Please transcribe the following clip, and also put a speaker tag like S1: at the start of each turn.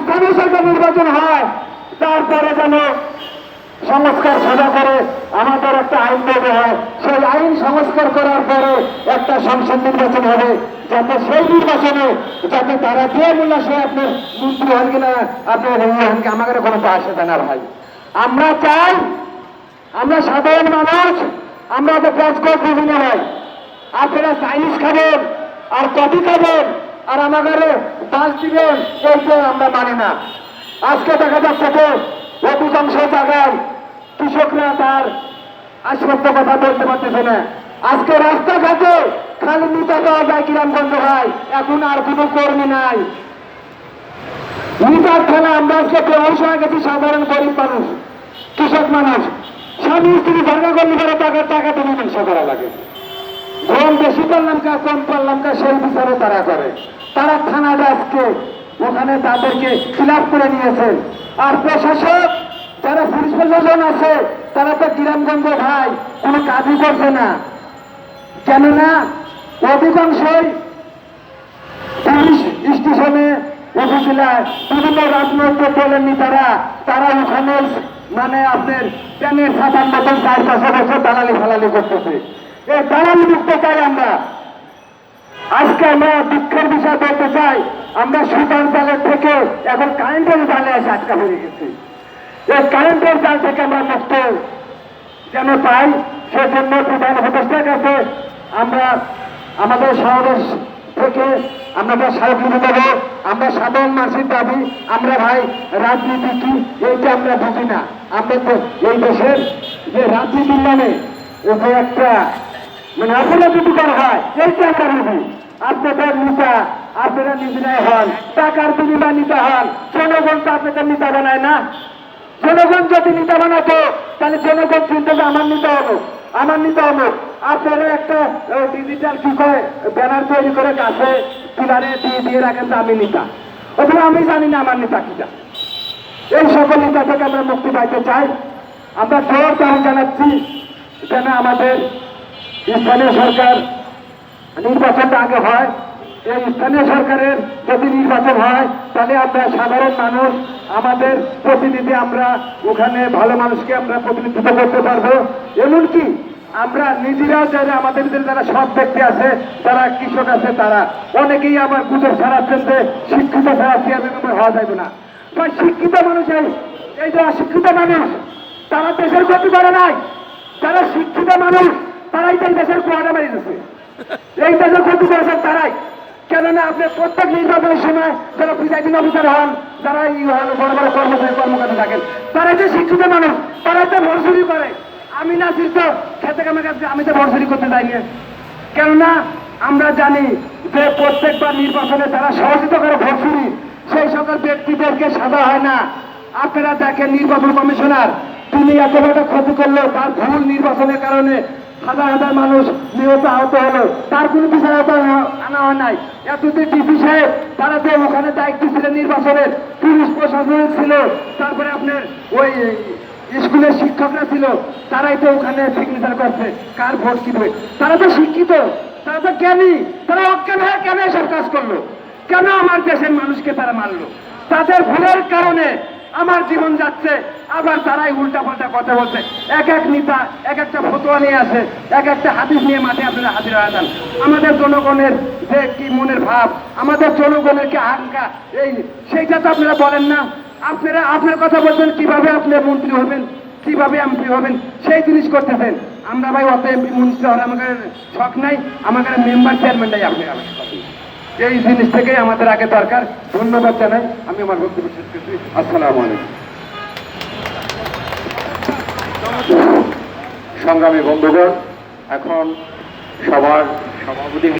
S1: স্থানীয় সরকার নির্বাচন হয়, তারপরে যেন সংস্কার সাজা করে আমাদের একটা আইন সেই আইন সংস্কার করার পরে একটা সংসদ নির্বাচন হবে। যাতে সেই নির্বাচনে যাতে তারা সে আপনার মন্ত্রী হন কিনা আপনার হন আমাদের কোনো আসে না ভাই। আমরা চাই, আমরা সাধারণ মানুষ, আমরা তো কাজ করে বুঝি না ভাই আপনারা চাইনিজ খাবেন, আর কফি খাবেন আর আমাদের দিবেন এইটা আমরা মানি না। আজকে দেখা যাচ্ছে যে অধিকাংশ জায়গায় কৃষকরা তার আশ্বস্ত কথা বলতে পারতেছে না। আজকে রাস্তাঘাটে খালি নিতে দেওয়া যায় কিরামগঞ্জ ভাই, এখন আর কোনো কর্মী নাই। নিতার খেলা আমরা আজকে বেহস হয়ে গেছি, সাধারণ গরিব মানুষ, কৃষক মানুষ। স্বামী স্ত্রী ঝগড়া করলে পরে টাকা টাকা তো মীমাংসা করা লাগে। ধন বেশি করলাম কা, কম করলাম কা, সেই বিচারে তারা করে। তারা থানাটা আজকে ওখানে তাদেরকে ফিল করে নিয়েছেন আর প্রশাসক, যারা পুলিশ প্রশাসন আছে, তারা তো গ্রামগঞ্জ ভাই, কোনো কাজই করছে না। কেননা, অধিকাংশই পুলিশ স্টেশনে উপজেলায় বিভিন্ন রাজনৈতিক দলের নেতারা, তারা ওখানে মানে আপনার ট্রেনের সাতার মতন চার পাঁচ বছর দালালি ফালালি করতেছে। এই দালালি মুক্ত চাই আমরা। আজকে আমরা দুঃখের বিষয় বলতে চাই, আমরা সুতার জালের থেকে এখন কারেন্টের জালে এসে আটকা হয়ে গেছি। এই কারেন্টের জাল থেকে আমরা মুক্ত যেন পাই, সেজন্য প্রধান উপদেষ্টার কাছে আমরা আমাদের সমাবেশ থেকে আমরা স্মারকলিপি দেবো। আমরা সাধারণ মানুষের দাবি, আমরা ভাই, রাজনীতি কি, এইটা আমরা বুঝি না। আমরা তো এই দেশের যে রাজনীতির নামে ওকে একটা মানে অপরাধী করা হয়, এই এইটা আমরা বুঝি আপনাদের নেতা আপনারা নিজেরাই হন। টাকার বিনিময় নিতে হন। জনগণ তো আপনাদের নেতা বানায় না। জনগণ যদি নেতা বানাতো, তাহলে জনগণ চিন্তা যে আমার নিতে হলো আমার নিতে হলো আপনারা একটা ডিজিটাল কি করে ব্যানার তৈরি করে কাছে পিলারে দিয়ে দিয়ে রাখেন যে আমি নেতা। অথবা আমি জানি না আমার নেতা কিটা। এই সকল নেতা থেকে আমরা মুক্তি পাইতে চাই। আমরা জোর দাবি জানাচ্ছি যেন আমাদের স্থানীয় সরকার নির্বাচনটা আগে হয়। এই স্থানীয় সরকারের যদি নির্বাচন হয়, তাহলে আমরা সাধারণ মানুষ, আমাদের প্রতিনিধি আমরা, ওখানে ভালো মানুষকে আমরা প্রতিনিধিত্ব করতে পারব। এমনকি আমরা নিজেরাও যারা আমাদের যারা সৎ ব্যক্তি আছে, যারা কৃষক আছে তারা। অনেকেই আবার গুজব ছাড়াচ্ছেন যে শিক্ষিত ছাড়া চেয়ারম্যান হওয়া যাবে না। তো শিক্ষিত মানুষের এই যে অশিক্ষিত মানুষ, তারা দেশের ক্ষতি করে নাই। যারা শিক্ষিত মানুষ তারাই তো দেশের কোয়াটা দিচ্ছে এই দেশের ক্ষতি করেছেন তারাই। কেননা আপনি প্রত্যেক নির্বাচনের সময় যারা প্রিজাইডিং অফিসার হন, যারা ই হন, বড় বড় কর্মচারী, কর্মকর্তা থাকেন তারা যে শিক্ষিত মানুষ তারা তো ভরসুরি করে। আমি না শিল্প খেতে কামে কাছে আমি তো ভরসুরি করতে যাইনি। কেননা আমরা জানি যে প্রত্যেকবার নির্বাচনে তারা সহযোগিতা করে ভরসুরি। সেই সকল ব্যক্তিদেরকে সাজা হয় না। আপনারা দেখেন নির্বাচন কমিশনার, তিনি এত বড় ক্ষতি করল তার ভুল নির্বাচনের কারণে হাজার হাজার মানুষ নিহত আহত হলো। তার কোনো বিচার আনা হয় নাই। এতদিন ডিসি সাহেব, তারা যে ওখানে দায়িত্ব ছিলেন নির্বাচনের, পুলিশ প্রশাসনের ছিল, তারপরে আপনার ওই স্কুলের শিক্ষকরা ছিল, তারাই তো ওখানে সিগনেচার করছে, কার ভোট কি দেবে তারা তো শিক্ষিত, তারা তো জ্ঞানী, তারা অজ্ঞান হয়ে কেন এসব কাজ করল? কেন আমার দেশের মানুষকে তারা মারলো? তাদের ভুলের কারণে আমার জীবন যাচ্ছে, আবার তারাই উল্টা পাল্টা কথা বলছে। এক এক নেতা, এক একটা ফতোয়া নিয়ে আসে, এক একটা হাদিস নিয়ে মাঠে আপনারা হাজির হয়ে যান। আমাদের জনগণের যে কি মনের ভাব, আমাদের জনগণের কি আকাঙ্ক্ষা, এই সেইটা তো আপনারা বলেন না। আপনারা আপনার কথা বলছেন, কীভাবে আপনি মন্ত্রী হবেন, কীভাবে এমপি হবেন, সেই জিনিস করতেছেন। আমরা ভাই অত এমপি, মন্ত্রী হওয়ার আমাদের শখ নাই, আমাদের মেম্বার চেয়ারম্যানটাই আপনি আমাকে এই জিনিস থেকেই আমাদের আগে দরকার। ধন্যবাদ জানাই। আমি আমার বক্তব্য শেষ করছি। আসসালাম
S2: সংগ্রামী বন্ধুগণ, এখন সবার সভাপতি